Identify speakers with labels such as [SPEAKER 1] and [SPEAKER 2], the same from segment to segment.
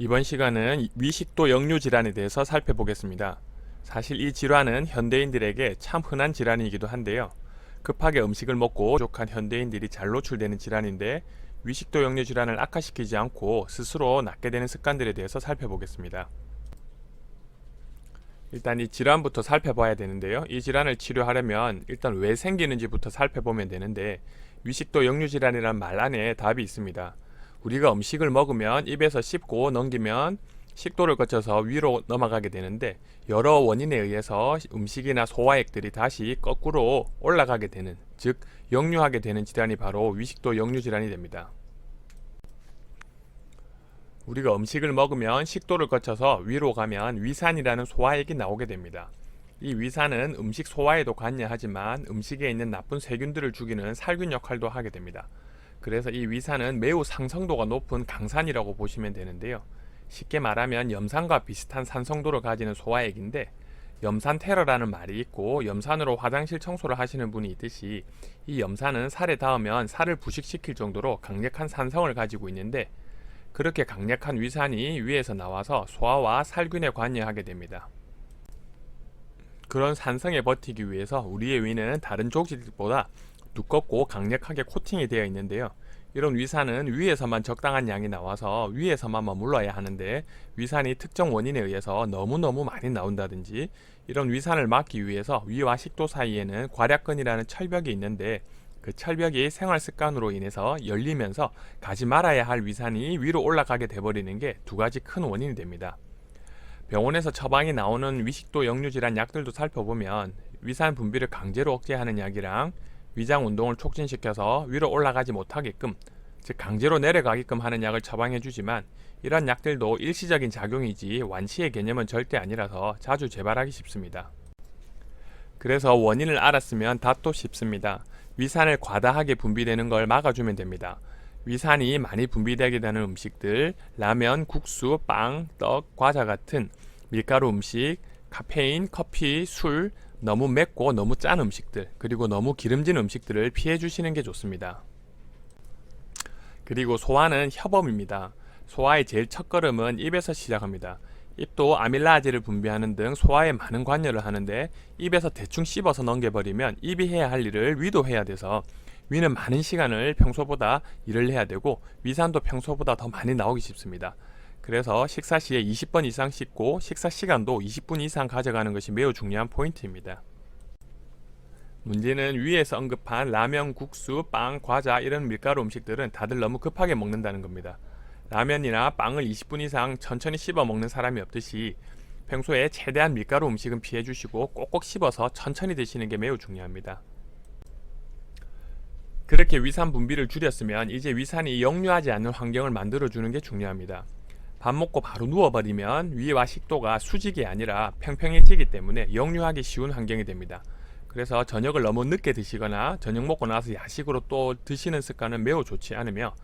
[SPEAKER 1] 이번 시간은 위식도 역류 질환에 대해서 살펴보겠습니다. 사실 이 질환은 현대인들에게 참 흔한 질환이기도 한데요. 급하게 음식을 먹고 부족한 현대인들이 잘 노출되는 질환인데 위식도 역류 질환을 악화시키지 않고 스스로 낫게 되는 습관들에 대해서 살펴보겠습니다. 일단 이 질환부터 살펴봐야 되는데요. 이 질환을 치료하려면 일단 왜 생기는지부터 살펴보면 되는데 위식도 역류 질환이란 말 안에 답이 있습니다. 우리가 음식을 먹으면 입에서 씹고 넘기면 식도를 거쳐서 위로 넘어가게 되는데 여러 원인에 의해서 음식이나 소화액들이 다시 거꾸로 올라가게 되는 즉 역류하게 되는 질환이 바로 위식도 역류 질환이 됩니다. 우리가 음식을 먹으면 식도를 거쳐서 위로 가면 위산이라는 소화액이 나오게 됩니다. 이 위산은 음식 소화에도 관여하지만 음식에 있는 나쁜 세균들을 죽이는 살균 역할도 하게 됩니다. 그래서 이 위산은 매우 상성도가 높은 강산이라고 보시면 되는데요. 쉽게 말하면 염산과 비슷한 산성도를 가지는 소화액인데 염산 테러라는 말이 있고 염산으로 화장실 청소를 하시는 분이 있듯이 이 염산은 살에 닿으면 살을 부식시킬 정도로 강력한 산성을 가지고 있는데 그렇게 강력한 위산이 위에서 나와서 소화와 살균에 관여하게 됩니다. 그런 산성에 버티기 위해서 우리의 위는 다른 조직들보다 두껍고 강력하게 코팅이 되어 있는데요. 이런 위산은 위에서만 적당한 양이 나와서 위에서만 머물러야 하는데 위산이 특정 원인에 의해서 너무너무 많이 나온다든지 이런 위산을 막기 위해서 위와 식도 사이에는 괄약근이라는 철벽이 있는데 그 철벽이 생활 습관으로 인해서 열리면서 가지 말아야 할 위산이 위로 올라가게 돼버리는 게 두 가지 큰 원인이 됩니다. 병원에서 처방이 나오는 위식도 역류 질환 약들도 살펴보면 위산 분비를 강제로 억제하는 약이랑 위장 운동을 촉진시켜서 위로 올라가지 못하게끔 즉 강제로 내려가게끔 하는 약을 처방해 주지만 이런 약들도 일시적인 작용이지 완치의 개념은 절대 아니라서 자주 재발하기 쉽습니다. 그래서 원인을 알았으면 답도 쉽습니다. 위산을 과다하게 분비되는 걸 막아주면 됩니다. 위산이 많이 분비되게 되는 음식들, 라면, 국수, 빵, 떡, 과자 같은 밀가루 음식, 카페인, 커피, 술, 너무 맵고 너무 짠 음식들, 그리고 너무 기름진 음식들을 피해 주시는 게 좋습니다. 그리고 소화는 협업입니다. 소화의 제일 첫 걸음은 입에서 시작합니다. 입도 아밀라아제를 분비하는 등 소화에 많은 관여를 하는데 입에서 대충 씹어서 넘겨버리면 입이 해야 할 일을 위도 해야 돼서 위는 많은 시간을 평소보다 일을 해야 되고 위산도 평소보다 더 많이 나오기 쉽습니다. 그래서 식사 시에 20번 이상 씻고 식사 시간도 20분 이상 가져가는 것이 매우 중요한 포인트입니다. 문제는 위에서 언급한 라면, 국수, 빵, 과자 이런 밀가루 음식들은 다들 너무 급하게 먹는다는 겁니다. 라면이나 빵을 20분 이상 천천히 씹어 먹는 사람이 없듯이 평소에 최대한 밀가루 음식은 피해 주시고 꼭꼭 씹어서 천천히 드시는 게 매우 중요합니다. 그렇게 위산 분비를 줄였으면 이제 위산이 역류하지 않는 환경을 만들어 주는 게 중요합니다. 밥 먹고 바로 누워버리면 위와 식도가 수직이 아니라 평평해지기 때문에 역류하기 쉬운 환경이 됩니다. 그래서 저녁을 너무 늦게 드시거나 저녁 먹고 나서 야식으로 또 드시는 습관은 매우 좋지 않으며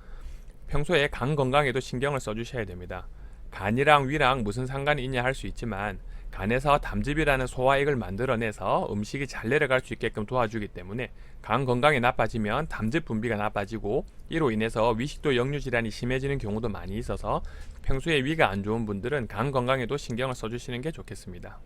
[SPEAKER 1] 평소에 간 건강에도 신경을 써주셔야 됩니다. 간이랑 위랑 무슨 상관이 있냐 할 수 있지만 간에서 담즙이라는 소화액을 만들어내서 음식이 잘 내려갈 수 있게끔 도와주기 때문에 간 건강이 나빠지면 담즙 분비가 나빠지고 이로 인해서 위식도 역류 질환이 심해지는 경우도 많이 있어서 평소에 위가 안 좋은 분들은 간 건강에도 신경을 써주시는 게 좋겠습니다.